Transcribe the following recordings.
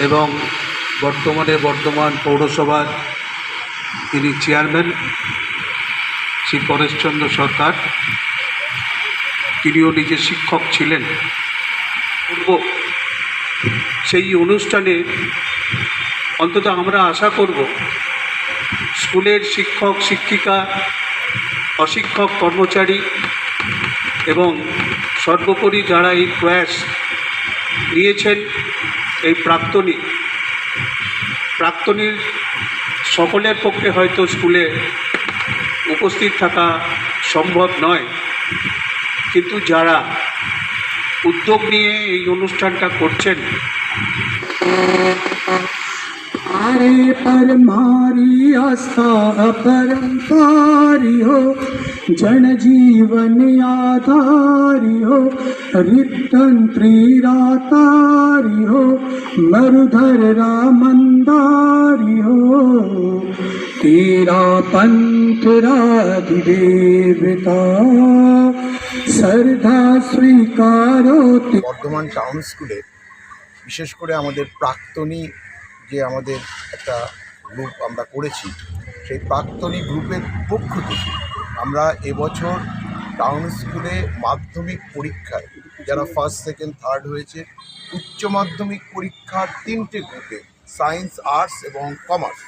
এবং বর্তমানে বর্ধমান পৌরসভার তিনি চেয়ারম্যান, শ্রী পরেশচন্দ্র সরকার। তিনিও নিজে শিক্ষক ছিলেন। করব সেই অনুষ্ঠানে অন্তত আমরা আশা করব, স্কুলের শিক্ষক, শিক্ষিকা, অশিক্ষক, কর্মচারী এবং সর্বোপরি যারা এই প্রয়াস নিয়েছেন এই প্রাক্তনী, প্রাক্তনীর সকলের পক্ষে হয়তো স্কুলে উপস্থিত থাকা সম্ভব নয়, কিন্তু যারা উদ্যোগ নিয়ে এই অনুষ্ঠানটা করছেন अरे पर मारी आस्था अपरंपारी हो जन जीवन आधारी हो रितंत्री रातारी हो मरुधर रामंदारी हो तेरा पंथ राधिदेवता श्रद्धा स्वीकारो ते বর্ধমান টাউন স্কুলে বিশেষ করে আমাদের প্রাক্তনী যে আমাদের একটা গ্রুপ আমরা করেছি, সেই প্রাক্তনী গ্রুপের পক্ষ থেকে আমরা এবছর টাউন স্কুলে মাধ্যমিক পরীক্ষায়, যারা ফার্স্ট সেকেন্ড থার্ড হয়েছে, উচ্চ মাধ্যমিক পরীক্ষার তিনটে গ্রুপে সায়েন্স আর্টস এবং কমার্স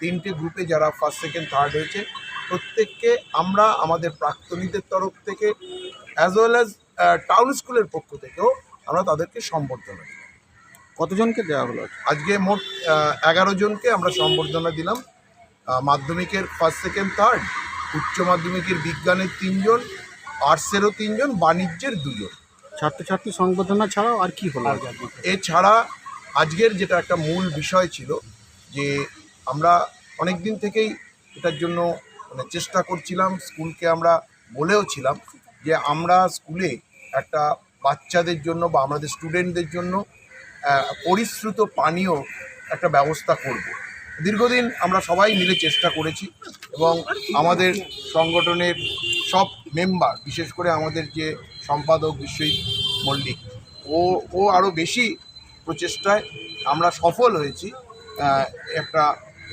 তিনটে গ্রুপে যারা ফার্স্ট সেকেন্ড থার্ড হয়েছে, প্রত্যেককে আমরা আমাদের প্রাক্তনীদের তরফ থেকে অ্যাজ ওয়েল অ্যাজ টাউন স্কুলের পক্ষ থেকেও আমরা তাদেরকে সম্বর্ধনা কতজনকে দেওয়া হলো? আজকে মোট এগারো জনকে আমরা সম্বর্ধনা দিলাম। মাধ্যমিকের ফার্স্ট সেকেন্ড থার্ড উচ্চ মাধ্যমিকের বিজ্ঞানের তিনজন আর্টসেরও তিনজন বাণিজ্যের দুজন। ছাত্রছাত্রী সংবর্ধনা ছাড়াও আর কি হলো? এছাড়া আজকের যেটা একটা মূল বিষয় ছিল যে আমরা অনেক দিন থেকেই এটার জন্য মানে চেষ্টা করছিলাম স্কুলকে আমরা বলেও ছিলাম যে আমরা স্কুলে একটা বাচ্চাদের জন্য বা আমাদের স্টুডেন্টদের জন্য পরিশ্রুত পানীয় একটা ব্যবস্থা করব। দীর্ঘদিন আমরা সবাই মিলে চেষ্টা করেছি এবং আমাদের সংগঠনের সব মেম্বার, বিশেষ করে আমাদের যে সম্পাদক বিশ্বজিৎ মল্লিক, ও ও আরও বেশি প্রচেষ্টায় আমরা সফল হয়েছি। একটা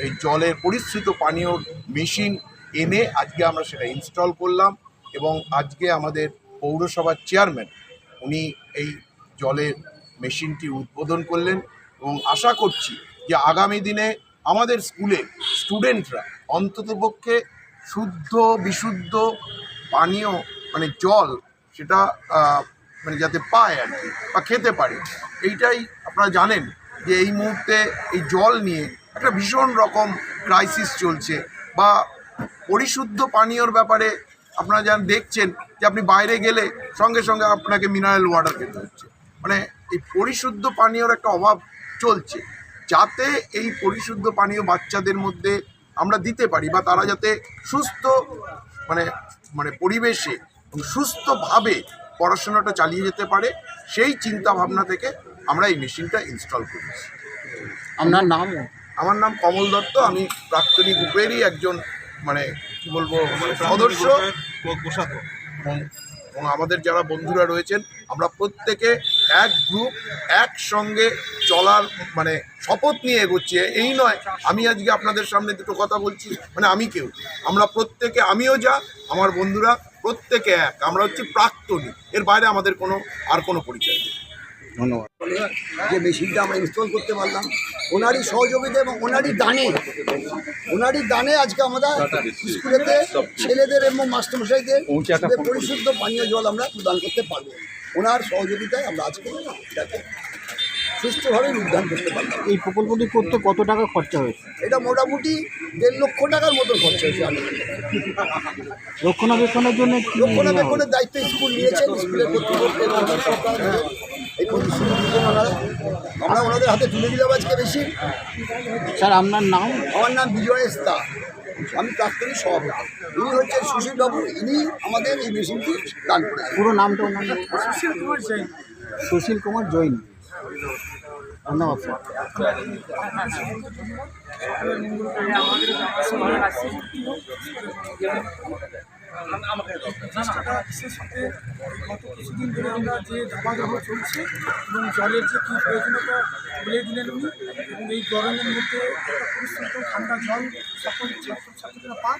এই জলের পরিশ্রিত পানীয় মেশিন এনে আজকে আমরা সেটা ইনস্টল করলাম এবং আজকে আমাদের পৌরসভার চেয়ারম্যান উনি এই জলের মেশিনটি উদ্বোধন করলেন এবং আশা করছি যে আগামী দিনে আমাদের স্কুলে স্টুডেন্টরা অন্ততপক্ষে শুদ্ধ, বিশুদ্ধ পানীয় মানে জল সেটা মানে যাতে পায় আর কি, বা খেতে পারে। এইটাই আপনারা জানেন যে এই মুহূর্তে এই জল নিয়ে একটা ভীষণ রকম ক্রাইসিস চলছে বা পরিশুদ্ধ পানীয়র ব্যাপারে আপনারা যান দেখছেন যে আপনি বাইরে গেলে সঙ্গে সঙ্গে আপনাকে মিনারেল ওয়াটার খেতে হচ্ছে। মানে এই পরিশুদ্ধ পানীয়র একটা অভাব চলছে। যাতে এই পরিশুদ্ধ পানীয় বাচ্চাদের মধ্যে আমরা দিতে পারি বা তারা যাতে সুস্থ মানে মানে পরিবেশে সুস্থভাবে পড়াশোনাটা চালিয়ে যেতে পারে সেই চিন্তা ভাবনা থেকে আমরা এই মেশিনটা ইনস্টল করেছি। আপনার নাম? আমার নাম কমল দত্ত আমি প্রাক্তনী গ্রুপেরই একজন মানে কি বলব মানে সদস্য। এবং আমাদের যারা বন্ধুরা রয়েছেন, আমরা প্রত্যেকে এক গ্রুপ একসঙ্গে চলার মানে শপথ নিয়ে এগোচ্ছি। এই নয়, আমি আজকে আপনাদের সামনে দুটো কথা বলছি মানে আমি কেউ। আমরা প্রত্যেকে, আমিও যা, আমার বন্ধুরা প্রত্যেকে এক। আমরা হচ্ছে প্রাক্তনী। এর বাইরে আমাদের কোনো, আর কোনো পরিচয় নেই। ধন্যবাদ। যে মেশিনটা আমরা ইনস্টল করতে পারলাম ওনারই সহযোগিতা এবং ওনারই দানে ওনারই দানে আজকে আমরা স্কুলেতে ছেলেদের এবং মাস্টারমশাইদের পরিশুদ্ধ পানীয় জল আমরা প্রদান করতে পারব। ওনার সহযোগিতায় আমরা আজকে এটাকে সুস্থভাবে উদ্যান করতে পারলাম। এই প্রকল্পটি করতে কত টাকা খরচা হয়েছে? এটা মোটামুটি দেড় লক্ষ টাকার মতো খরচা হয়েছে রক্ষণাবেক্ষণের জন্য রক্ষণাবেক্ষণের দায়িত্ব স্কুল নিয়েছেন স্কুলের কর্তৃপক্ষ আমরা ওনাদের হাতে তুলে দিলাম আজকে বেশি। স্যার আপনার নাম? আমার নাম বিজয় স্তা আমি প্রাক্তনী সভাপতি। ইনি হচ্ছেন সুশীল বাবু ইনি আমাদের এই মেশিনটি দান করেছেন। পুরো নামটা ওনার নাম? সুশীল কুমার জৈন। সুশীল কুমার জৈন। ধন্যবাদ স্যার। চেষ্টাটা বিশেষত গত কিছুদিন ধরে আমরা যে দাবাদাহ চলছে এবং জলের যে কী প্রয়োজনীয়তা বলে দিলেন উনি, এবং এই গরমের মধ্যে একটা ঠান্ডা জল সকল ছাত্রছাত্রীরা পাক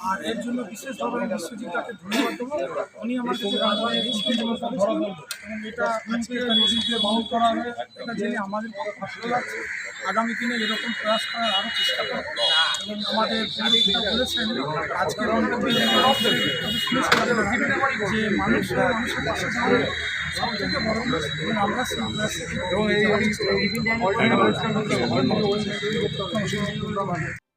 আর এর জন্য বিশেষভাবে আমি বিশ্বজিৎ তাকে ধন্যবাদ দেবো উনি আমার কাছে এটা আজকে নদীতে করা হবে এটা জেনে আমাদের ভালো লাগছে আগামী দিনে এরকম প্রয়াস করার আরও চেষ্টা করব এবং আমাদের বলেছেন আজকের যে মানুষরা মানুষের পাশে থেকে বড় এবং এবং